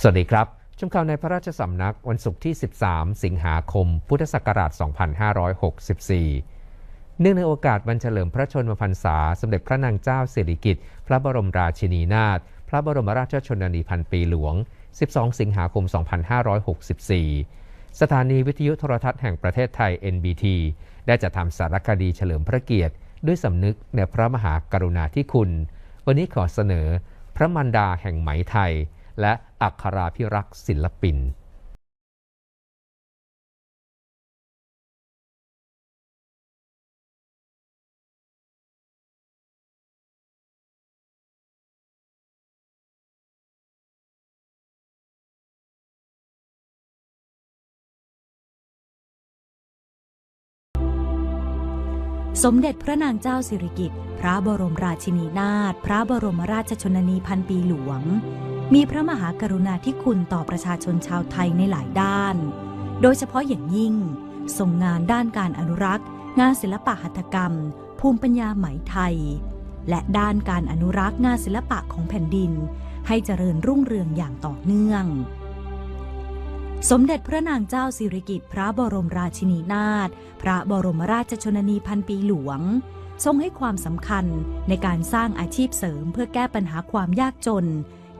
สวัสดีครับชมข่าวในพระราชสำนักวันศุกร์ที่ 13 สิงหาคม พุทธศักราช 2564 เนื่องในโอกาสวันเฉลิมพระชนมพรรษา สมเด็จพระนางเจ้าสิริกิติ์ พระบรมราชินีนาถ พระบรมราชชนนีพันปีหลวง 12 สิงหาคม 2564 สถานีวิทยุโทรทัศน์แห่งประเทศไทย NBT ได้จัดทำสารคดีเฉลิมพระเกียรติ ด้วยสำนึกในพระมหากรุณาธิคุณ วันนี้ขอเสนอ พระมันดาแห่งไหมไทย และ อัคราพิรักษ์ศิลปิน สมเด็จพระนางเจ้าสิริกิติ์ พระบรมราชินีนาถ พระบรมราชชนนีพันปีหลวง มีพระมหากรุณาธิคุณต่อประชาชนชาวไทยในหลายด้าน โดยเฉพาะอย่างยิ่ง ทรงงานด้านการอนุรักษ์ งานศิลปะหัตถกรรม ภูมิปัญญาไหมไทย และด้านการอนุรักษ์งานศิลปะของแผ่นดิน ให้เจริญรุ่งเรืองอย่างต่อเนื่อง สมเด็จพระนางเจ้าสิริกิติ์พระบรมราชินีนาถพระบรมราชชนนีพันปีหลวง ทรงให้ความสำคัญในการสร้างอาชีพเสริมเพื่อแก้ปัญหาความยากจน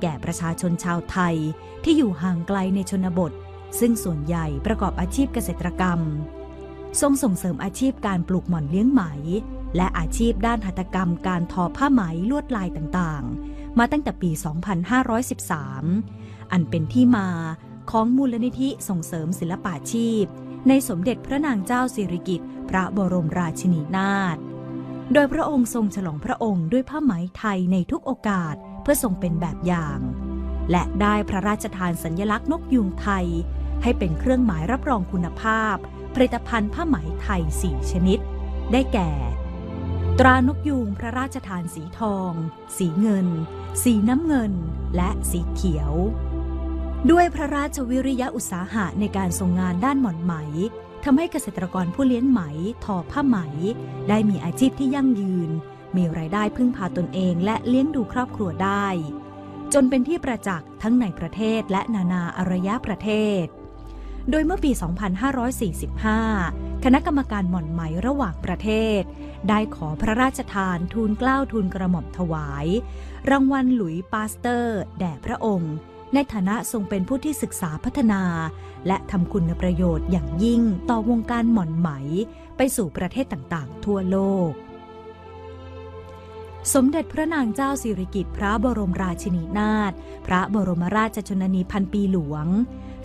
แก่ประชาชนชาวไทยที่อยู่ห่างไกลในชนบท ซึ่งส่วนใหญ่ประกอบอาชีพเกษตรกรรม ทรงส่งเสริมอาชีพการปลูกหม่อนเลี้ยงไหม และอาชีพด้านหัตถกรรมการทอผ้าไหมลวดลายต่างๆ มาตั้งแต่ปี 2513 อันเป็นที่มา ของมูลนิธิส่งเสริมศิลปาชีพ ในสมเด็จพระนางเจ้าสิริกิติ์พระบรมราชินีนาถ โดยพระองค์ทรงฉลองพระองค์ด้วยผ้าไหมไทยในทุกโอกาสเพื่อทรงเป็นแบบอย่าง และได้พระราชทานสัญลักษณ์นกยูงไทย ให้เป็นเครื่องหมายรับรองคุณภาพ ผลิตภัณฑ์ผ้าไหมไทย 4 ชนิด ได้แก่ ตรานกยูงพระราชทานสีทอง สีเงิน สีน้ำเงิน และสีเขียว ด้วยพระราชวิริยะอุตสาหะในการทรงงานด้านหม่อนไหมทำให้เกษตรกรผู้เลี้ยงไหมทอผ้าไหม ได้มีอาชีพที่ยั่งยืน มีรายได้พึ่งพาตนเองและเลี้ยงดูครอบครัวได้ จนเป็นที่ประจักษ์ทั้งในประเทศและนานาอารยประเทศ โดยเมื่อปี 2545 คณะกรรมการหม่อนไหมระหว่างประเทศ ได้ขอพระราชทานทูลเกล้าทูลกระหม่อมถวาย รางวัลหลุยส์ปาสเตอร์ แด่พระองค์ ในฐานะทรงเป็นผู้ที่ศึกษาพัฒนา และทำคุณประโยชน์อย่างยิ่งต่อวงการหม่อนไหม ไปสู่ประเทศต่างๆ ทั่วโลก สมเด็จพระนางเจ้าสิริกิติ์พระบรมราชินีนาถพระบรมราชชนนีพันปีหลวง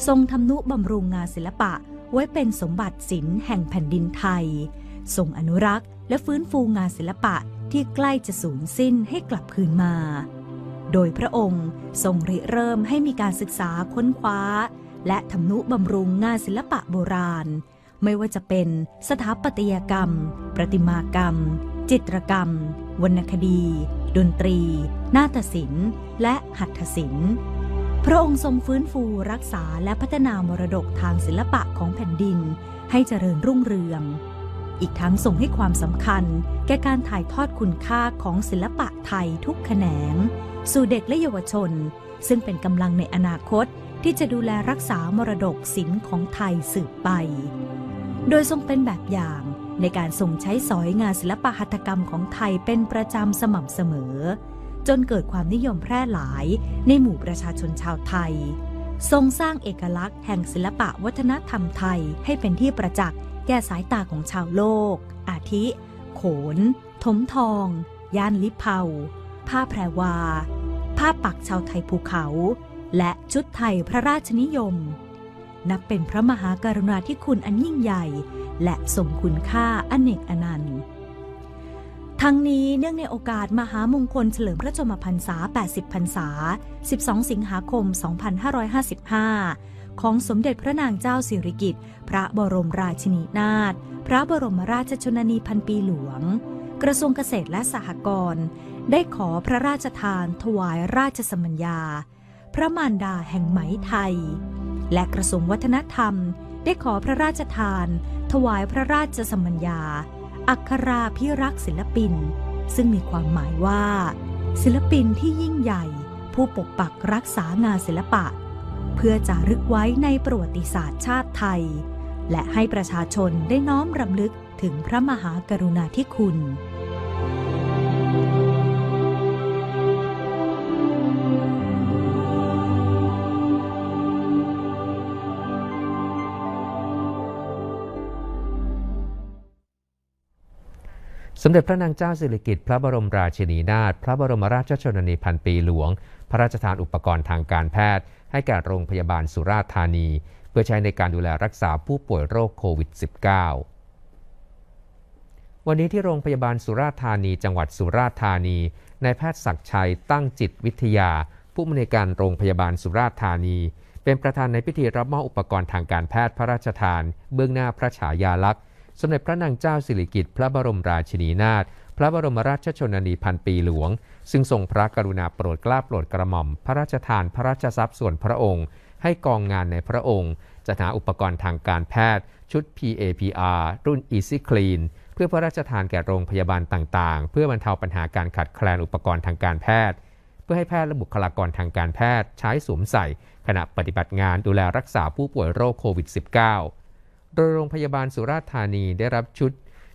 ทรงทำนุบำรุงงานศิลปะไว้เป็นสมบัติศิลป์แห่งแผ่นดินไทยทรงอนุรักษ์และฟื้นฟูงานศิลปะที่ใกล้จะสูญสิ้นให้กลับคืนมา โดยพระองค์ทรงริเริ่มให้มีการศึกษาค้นคว้า และทำนุบำรุงงานศิลปะโบราณ ไม่ว่าจะเป็นสถาปัตยกรรม ประติมากรรม จิตรกรรม วรรณคดี ดนตรี นาฏศิลป์ และหัตถศิลป์ พระองค์ทรงฟื้นฟูรักษาและพัฒนามรดกทางศิลปะของแผ่นดิน ให้เจริญรุ่งเรือง อีกทั้งทรงให้ความสำคัญ แก่การถ่ายทอดคุณค่าของศิลปะไทยทุกแขนง สู่เด็กและเยาวชน ซึ่งเป็นกำลังในอนาคตที่จะดูแลรักษามรดกศิลป์ของไทยสืบไป โดยทรงเป็นแบบอย่างในการทรงใช้สอยงานศิลปหัตถกรรมของไทยเป็นประจำสม่ำเสมอ จนเกิดความนิยมแพร่หลายในหมู่ประชาชนชาวไทย ทรงสร้างเอกลักษณ์แห่งศิลปะวัฒนธรรมไทยให้เป็นที่ประจักษ์ แก่สายตาของชาวโลก อาทิ โขน ถมทอง ย่านลิเผาผ้าแพรวา ผ้าปักชาวไทยภูเขา และชุดไทยพระราชนิยม นับเป็นพระมหากรุณาธิคุณอันยิ่งใหญ่ และสมคุณค่าอเนกอนันต์ทั้งนี้เนื่องในโอกาสมหามงคลเฉลิมพระชนมพรรษา 80 พรรษา 12 สิงหาคม 2555 ของสมเด็จพระนางเจ้าสิริกิติ์พระบรมราชินีนาถพระบรมราชชนนีพันปีหลวง กระทรวงเกษตรและสหกรณ์ได้ขอพระราชทานถวายราชสมัญญา พระมารดาแห่งไหมไทย และกระทรวงวัฒนธรรม ได้ขอพระราชทาน ถวายพระราชสมัญญา อัคราพิรักษ์ศิลปิน ซึ่งมีความหมายว่า ศิลปินที่ยิ่งใหญ่ ผู้ปกปักรักษางานศิลปะ เพื่อจารึกไว้ในประวัติศาสตร์ชาติไทย และให้ประชาชนได้น้อมรำลึกถึงพระมหากรุณาธิคุณสมเด็จพระนางเจ้าสิริกิติ์พระบรมราชินีนาถ พระบรมราชชนนีพันปีหลวง พระราชทานอุปกรณ์ทางการแพทย์ ให้แก่โรงพยาบาลสุราษฎร์ธานี เพื่อใช้ในการดูแลรักษาผู้ป่วยโรคโควิด -19 วันนี้ที่โรงพยาบาลสุราษฎร์ธานี จังหวัดสุราษฎร์ธานีนายแพทย์ศักชัยตั้งจิตวิทยา ผู้อำนวยการโรงพยาบาลสุราษฎร์ธานี เป็นประธานในพิธีรับมอบอุปกรณ์ทางการแพทย์พระราชทาน เบื้องหน้าพระฉายาลักษณ์ สมเด็จพระนางเจ้าสิริกิติ์พระบรมราชินีนาถ ระบรมราชชนนีพันปีหลวง ซึ่งทรงพระกรุณาโปรดเกล้าโปรดกระหม่อม พระราชทานพระราชทรัพย์ส่วนพระองค์ ให้กองงานในพระองค์จัดหาอุปกรณ์ทางการแพทย์ ชุด PAPR รุ่น Easy Clean เพื่อพระราชทานแก่โรงพยาบาลต่างๆ เพื่อบรรเทาปัญหาการขาดแคลนอุปกรณ์ทางการแพทย์ เพื่อให้แพทย์และบุคลากรทางการแพทย์ใช้สวมใส่ ขณะปฏิบัติงานดูแลรักษาผู้ป่วยโรคโควิด -19 โดยโรงพยาบาลสุราษฎร์ธานีได้รับชุด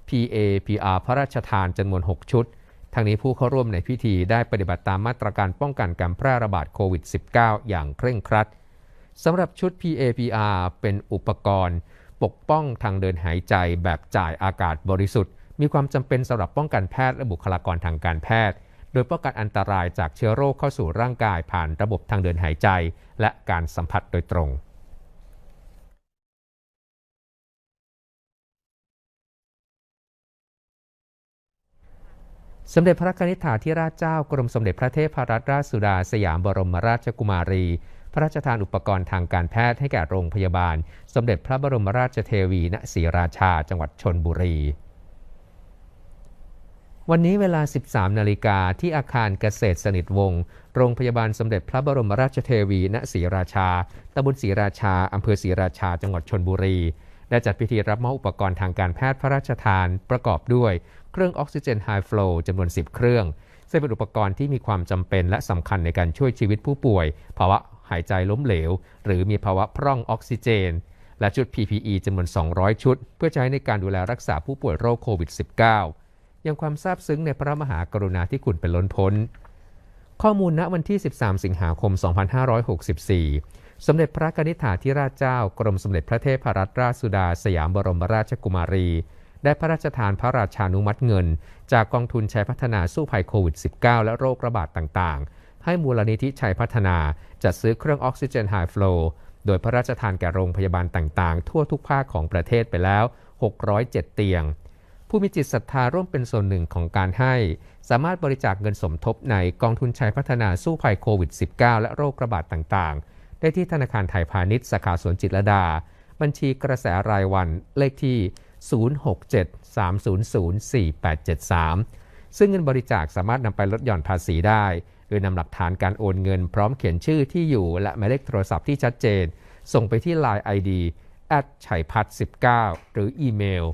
PAPR พระราชทานจำนวน 6 ชุด ทั้งนี้ผู้เข้าร่วมในพิธีได้ปฏิบัติตามมาตรการป้องกันการแพร่ระบาดโควิด -19 อย่างเคร่งครัดสำหรับชุด PAPR เป็นอุปกรณ์ ปกป้องทางเดินหายใจแบบจ่ายอากาศบริสุทธิ์ มีความจำเป็นสำหรับป้องกันแพทย์และบุคลากรทางการแพทย์ โดยป้องกันอันตรายจากเชื้อโรคเข้าสู่ร่างกายผ่านระบบทางเดินหายใจ และการสัมผัสโดยตรง สมเด็จพระนิธิถาธิราชเจ้ากรมสมเด็จพระเทพรัตนราชสุดาสยามบรมราชกุมารี พระราชทานอุปกรณ์ทางการแพทย์ให้แก่โรงพยาบาล สมเด็จพระบรมราชเทวีณศรีราชา จังหวัดชนบุรี วันนี้เวลา 13 นาฬิกาที่อาคารเกษตรสนิทวงศ์โรงพยาบาลสมเด็จพระบรมราชเทวีณศรีราชาตำบลศรีราชาอำเภอศรีราชา จังหวัดชนบุรี ได้จัดพิธีรับมอบอุปกรณ์ทางการแพทย์พระราชทานประกอบด้วย เครื่องออกซิเจนไฮฟลูจำนวน 10 เครื่อง ซึ่งเป็นอุปกรณ์ที่มีความจำเป็นและสำคัญในการช่วยชีวิตผู้ป่วย ภาวะหายใจล้มเหลว หรือมีภาวะพร่องออกซิเจน และชุด PPE จำนวน 200 ชุด เพื่อใช้ในการดูแลรักษาผู้ป่วยโรคโควิด -19 ยังความซาบซึ้งในพระมหากรุณาธิคุณเป็นล้นพ้น ข้อมูลณวันที่ 13 สิงหาคม 2564 สมเด็จพระกนิษฐาธิราชเจ้ากรมสมเด็จพระเทพรัตนราชสุดาสยามบรมราชกุมารี ได้พระราชทานพระราชานุมัติเงิน จากกองทุนชัยพัฒนาสู้ภัยโควิด -19 และโรคระบาดต่างๆ ให้มูลนิธิชัยพัฒนาจัดซื้อเครื่องออกซิเจนไฮฟลูโดยพระราชทานแก่โรงพยาบาลต่างๆ ทั่วทุกภาคของประเทศไปแล้ว 607 เตียง ผู้มีจิตศรัทธาร่วมเป็นส่วนหนึ่งของการให้ สามารถบริจาคเงินสมทบในกองทุนชัยพัฒนาสู้ภัยโควิด -19 และโรคระบาดต่างๆ ได้ที่ธนาคารไทยพาณิชย์สาขาสวนจิตรดา บัญชีกระแสรายวันเลขที่ 067-300-4873 ซึ่งเงินบริจาคสามารถนำไปลดหย่อนภาษีได้ โดยนำหลักฐานการโอนเงินพร้อมเขียนชื่อที่อยู่และหมายเลขโทรศัพท์ที่ชัดเจน ส่งไปที่ Line ID ชัยพัฒน์19หรืออีเมล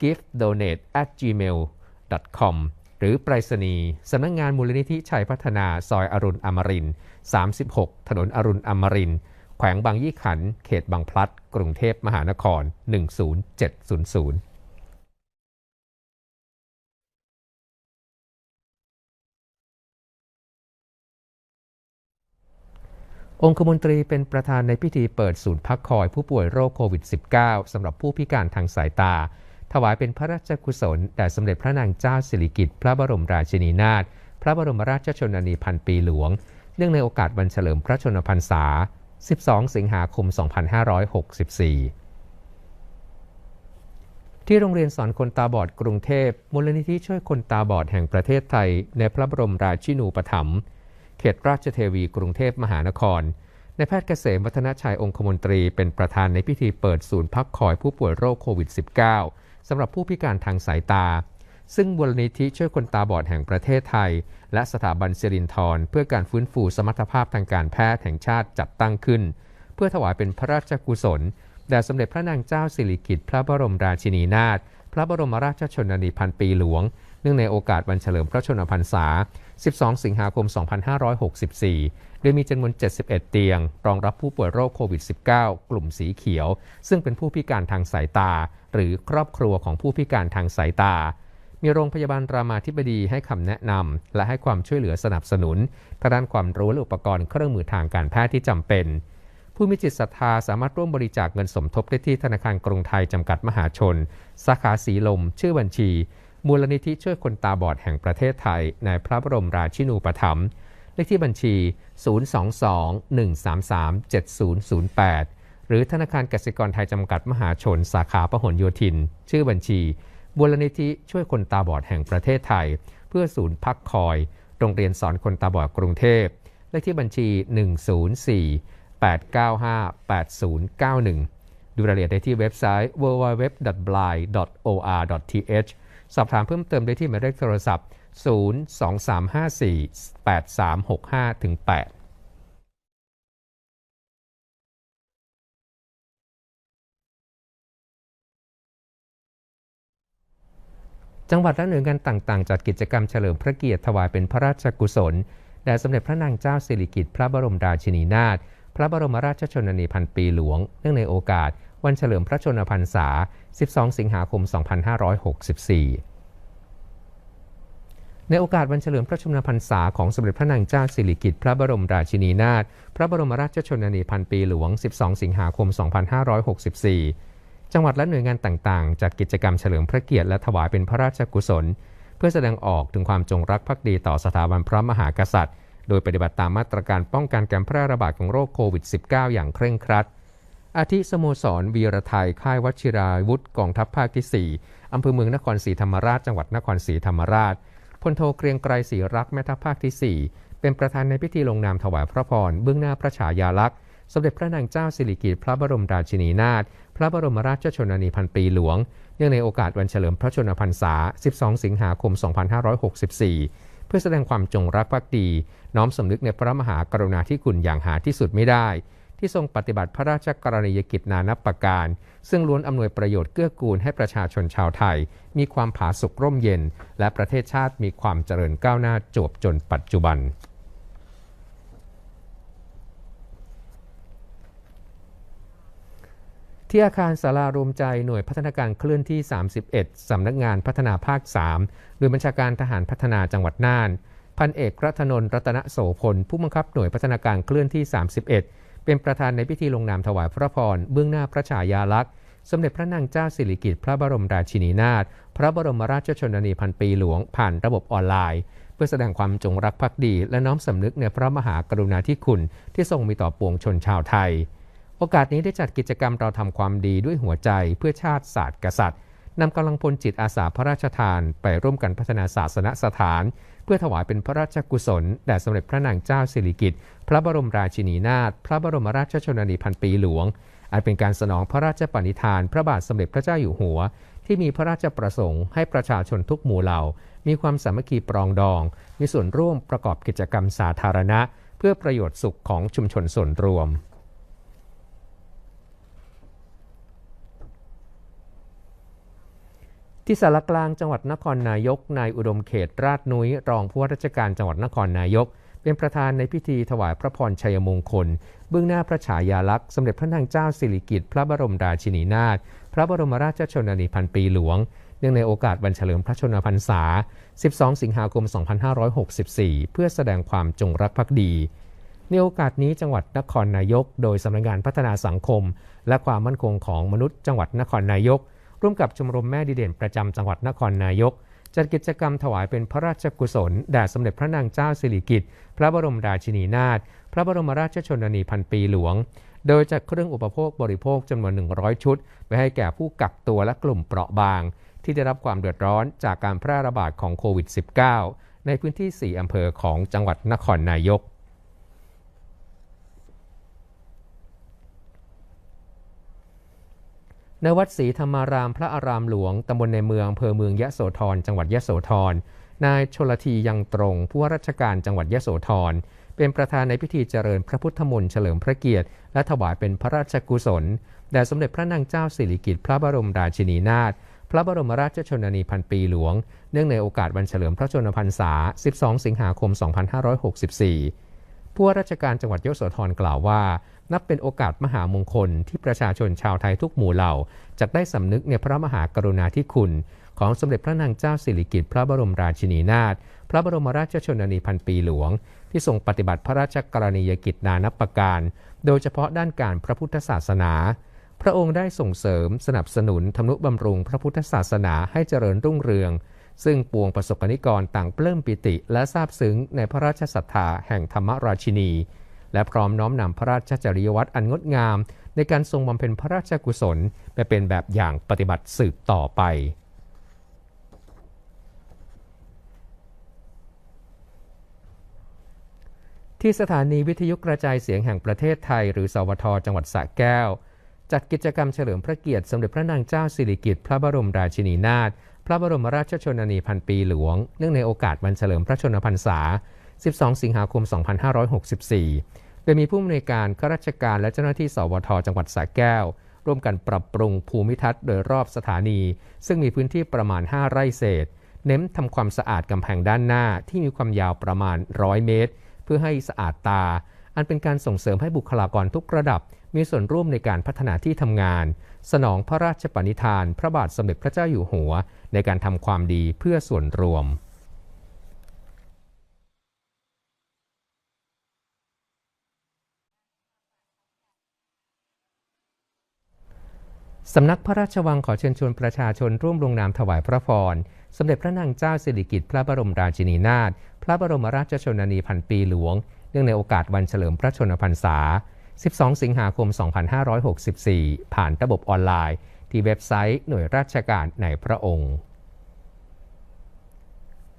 giftdonate at gmail com หรือไปรษณีย์สำนักงงานมูลนิธิชัยพัฒนาซอยอรุณอมรินทร์36 ถนนอรุณอมรินทร์แขวงบางยี่ขัน เขตบางพลัด กรุงเทพมหานคร 10700องคมนตรีเป็นประธานในพิธีเปิดศูนย์พักคอยผู้ป่วยโรคโควิด -19 สำหรับผู้พิการทางสายตา ถวายเป็นพระราชกุศลแด่สมเด็จพระนางเจ้าสิริกิติ์พระบรมราชินีนาถพระบรมราชชนนีพันปีหลวง เนื่องในโอกาสวันเฉลิมพระชนมพรรษา 12 สิงหาคม 2564 ที่โรงเรียนสอนคนตาบอดกรุงเทพมูลนิธิช่วยคนตาบอดแห่งประเทศไทย ในพระบรมราชินูปถัมภ์เขตราชเทวีกรุงเทพมหานครในแพทย์เกษมวัฒนชัยองคมนตรีเป็นประธานในพิธีเปิดศูนย์พักคอยผู้ป่วยโรคโควิด -19 สำหรับผู้พิการทางสายตา ซึ่งมูลนิธิช่วยคนตาบอดแห่งประเทศไทย และสถาบันสิรินทรเพื่อการฟื้นฟูสมรรถภาพทางการแพทย์แห่งชาติจัดตั้งขึ้น เพื่อถวายเป็นพระราชกุศลแด่สมเด็จพระนางเจ้าสิริกิติ์พระบรมราชินีนาถพระบรมราชชนนีพันปีหลวง เนื่องในโอกาสวันเฉลิมพระชนมพรรษา 12 สิงหาคม 2564 โดยมีจำนวน 71 เตียง รองรับผู้ป่วยโรคโควิด -19 กลุ่มสีเขียว ซึ่งเป็นผู้พิการทางสายตา หรือครอบครัวของผู้พิการทางสายตา มีโรงพยาบาลรามาธิบดีให้คำแนะนำและให้ความช่วยเหลือสนับสนุนทางด้านความรู้และอุปกรณ์เครื่องมือทางการแพทย์ที่จำเป็น ผู้มีจิตศรัทธาสามารถร่วมบริจาคเงินสมทบได้ที่ธนาคารกรุงไทยจำกัดมหาชน สาขาสีลม ชื่อบัญชี มูลนิธิช่วยคนตาบอดแห่งประเทศไทย ในพระบรมราชินูปถัมภ์ เลขที่บัญชี 022-133-7008 หรือธนาคารกสิกรไทยจำกัดมหาชน สาขาพหลโยธิน ชื่อบัญชีมูลนิธิช่วยคนตาบอดแห่งประเทศไทย เพื่อศูนย์พักคอย โรงเรียนสอนคนตาบอดกรุงเทพ เลขที่บัญชี 104 895 8091 ดูรายละเอียดได้ที่เว็บไซต์ www.blind.or.th สอบถามเพิ่มเติมได้ที่หมายเลขโทรศัพท์ 023548365ถึง8จังหวัดและหน่วยงานต่างๆ จัดกิจกรรมเฉลิมพระเกียรติถวายเป็นพระราชกุศลแด่สมเด็จพระนางเจ้าสิริกิติ์พระบรมราชินีนาถพระบรมราชชนนีพันปีหลวง เนื่องในโอกาส วันเฉลิมพระชนมพรรษา 12 สิงหาคม 2564 ในโอกาสวันเฉลิมพระชนมพรรษาของสมเด็จพระนางเจ้าสิริกิติ์พระบรมราชินีนาถพระบรมราชชนนีพันปีหลวง 12 สิงหาคม 2564 จังหวัดและหน่วยงานต่างๆจัดกิจกรรมเฉลิมพระเกียรติและถวายเป็นพระราชกุศล เพื่อแสดงออกถึงความจงรักภักดีต่อสถาบันพระมหากษัตริย์ โดยปฏิบัติตามมาตรการป้องกันการแพร่ระบาดของโรคโควิด -19 อย่างเคร่งครัดอาทิสโมสร วีรไทย ค่ายวชิราวุธกองทัพภาคที่ 4 อำเภอเมืองนครศรีธรรมราช จังหวัดนครศรีธรรมราช พลโทเกรียงไกรศรีรักแม่ทัพภาคที่ 4 เป็นประธานในพิธีลงนามถวายพระพรเบื้องหน้าพระฉายาลักษณ์ สมเด็จพระนางเจ้าสิริกิติ์พระบรมราชินีนาถพระบรมราชชนนีพันปีหลวง เนื่องในโอกาสวันเฉลิมพระชนมพรรษา 12 สิงหาคม 2564 เพื่อแสดงความจงรักภักดี น้อมสำนึกในพระมหากรุณาธิคุณอย่างหาที่สุดไม่ได้ ที่ทรงปฏิบัติพระราชกรณียกิจนานับประการ ซึ่งล้วนอำนวยประโยชน์เกื้อกูลให้ประชาชนชาวไทย มีความผาสุกร่มเย็น และประเทศชาติมีความเจริญก้าวหน้าจวบจนปัจจุบันที่อาคารสารารวมใจหน่วยพัฒนาการเคลื่อนที่ 31 สำนักงานพัฒนาภาค 3 โดยบัญชาการทหารพัฒนาจังหวัดน่าน พันเอกรัตนนรัตนโสพล ผู้บังคับหน่วยพัฒนาการเคลื่อนที่ 31 เป็นประธานในพิธีลงนามถวายพระพรเบื้องหน้าพระฉายาลักษณ์ สมเด็จพระนางเจ้าสิริกิติ์พระบรมราชินีนาถพระบรมราชชนนีพันปีหลวงผ่านระบบออนไลน์ เพื่อแสดงความจงรักภักดี และน้อมสำนึกในพระมหากรุณาธิคุณ ที่ทรงมีต่อปวงชนชาวไทย โอกาสนี้ได้จัดกิจกรรมเราทำความดีด้วยหัวใจเพื่อชาติศาสตร์กษัตริย์นำกำลังพลจิตอาสาพระราชทาน ไปร่วมกันพัฒนาศาสนสถาน เพื่อถวายเป็นพระราชกุศลแด่สมเด็จพระนางเจ้าสิริกิติ์พระบรมราชินีนาถพระบรมราชชนนีพันปีหลวงอันเป็นการสนองพระราชปณิธาน พระบาทสมเด็จพระเจ้าอยู่หัว ที่มีพระราชประสงค์ให้ประชาชนทุกหมู่เหล่า มีความสามัคคีปรองดอง มีส่วนร่วมประกอบกิจกรรมสาธารณะ เพื่อประโยชน์สุขของชุมชนส่วนรวม ที่สารกลางจังหวัดนครนายก นายอุดมเขตราชนุ้ยรองผู้ว่าราชการจังหวัดนครนายก เป็นประธานในพิธีถวายพระพรชัยมงคล เบื้องหน้าพระฉายาลักษณ์สมเด็จพระนางเจ้าสิริกิติ์พระบรมราชินีนาถพระบรมราชชนนีพันปีหลวง เนื่องในโอกาสวันเฉลิมพระชนมพรรษา 12 สิงหาคม 2564 เพื่อแสดงความจงรักภักดีในโอกาสนี้จังหวัดนครนายก โดยสำนักงานพัฒนาสังคม และความมั่นคงของมนุษย์จังหวัดนครนายก ร่วมกับชมรมแม่ดีเด่นประจำจังหวัดนครนายก จัดกิจกรรมถวายเป็นพระราชกุศลแด่สมเด็จพระนางเจ้าสิริกิติ์พระบรมราชินีนาถพระบรมราชชนนีพันปีหลวง โดยจัดเครื่องอุปโภคบริโภคจำนวน 100 ชุด ไปให้แก่ผู้กักตัวและกลุ่มเปราะบาง ที่ได้รับความเดือดร้อนจากการแพร่ระบาดของโควิด -19 ในพื้นที่ 4 อำเภอของจังหวัดนครนายก ในวัดศรีธรรมารามพระอารามหลวงตำบลในเมืองอำเภอเมืองยะโสธรจังหวัดยะโสธรนายชลทียังตรงผู้ว่าราชการจังหวัดยะโสธรเป็นประธานในพิธีเจริญพระพุทธมนต์เฉลิมพระเกียรติ และถวายเป็นพระราชกุศลแด่สมเด็จพระนางเจ้าสิริกิติ์พระบรมราชินีนาถพระบรมราชชนนีพันปีหลวง เนื่องในโอกาสวันเฉลิมพระชนมพรรษา 12 สิงหาคม 2564 ผู้ว่าราชการจังหวัดยโสธรกล่าวว่า นับเป็นโอกาสมหามงคลที่ประชาชนชาวไทยทุกหมู่เหล่าจะได้สำนึกในพระมหากรุณาธิคุณ ของสมเด็จพระนางเจ้าสิริกิติ์พระบรมราชินีนาถพระบรมราชชนนีพันปีหลวง ที่ทรงปฏิบัติพระราชกรณียกิจนานับประการ โดยเฉพาะด้านการพระพุทธศาสนา พระองค์ได้ส่งเสริมสนับสนุนทำนุบำรุงพระพุทธศาสนาให้เจริญรุ่งเรืองซึ่งปวงประสบกนิกรต่างปลื้มปิติและซาบซึ้งในพระราชศรัทธาแห่งธรรมราชินี และพร้อมน้อมนำพระราชจริยวัตรอันงดงาม ในการทรงบำเพ็ญพระราชกุศลไปเป็นแบบอย่างปฏิบัติสืบต่อไปที่สถานีวิทยุกระจายเสียงแห่งประเทศไทย หรือสวท จังหวัดสระแก้ว จัดกิจกรรมเฉลิมพระเกียรติสมเด็จพระนางเจ้าสิริกิติ์พระบรมราชินีนาถพระบรมราชชนนีพันปีหลวง เนื่องในโอกาสวันเฉลิมพระชนมพรรษา 12 สิงหาคม 2564 โดยมีผู้อำนวยการข้าราชการและเจ้าหน้าที่สวทจังหวัดสระแก้ว ร่วมกันปรับปรุงภูมิทัศน์โดยรอบสถานี ซึ่งมีพื้นที่ประมาณ 5 ไร่เศษ เน้นทำความสะอาดกำแพงด้านหน้าที่มีความยาวประมาณ 100 เมตร เพื่อให้สะอาดตา อันเป็นการส่งเสริมให้บุคลากรทุกระดับ มีส่วนร่วมในการพัฒนาที่ทำงาน สนองพระราชปณิธาน พระบาทสมเด็จพระเจ้าอยู่หัว ในการทำความดีเพื่อส่วนรวม สำนักพระราชวังขอเชิญชวนประชาชนร่วมลงนามถวายพระพร สมเด็จพระนางเจ้าสิริกิติ์พระบรมราชินีนาถ พระบรมราชชนนีพันปีหลวง เนื่องในโอกาสวันเฉลิมพระชนมพรรษา 12 สิงหาคม 2564 ผ่านระบบออนไลน์ ที่เว็บไซต์หน่วยราชการในพระองค์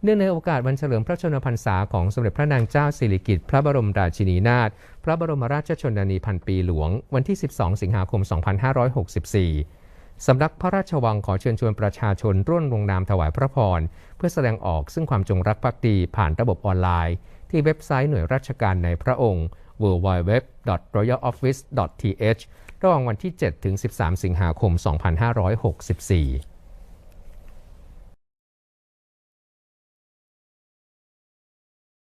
เนื่องในโอกาสวันเฉลิมพระชนมพรรษาของสมเด็จพระนางเจ้าสิริกิติ์พระบรมราชินีนาถพระบรมราชชนนีพันปีหลวง วันที่ 12 สิงหาคม 2564 สำนักพระราชวังขอเชิญชวนประชาชนร่วมลงนามถวายพระพร เพื่อแสดงออกซึ่งความจงรักภักดีผ่านระบบออนไลน์ ที่เว็บไซต์หน่วยราชการในพระองค์ www.royaloffice.th ระหว่างวันที่ 7 ถึง 13 สิงหาคม 2564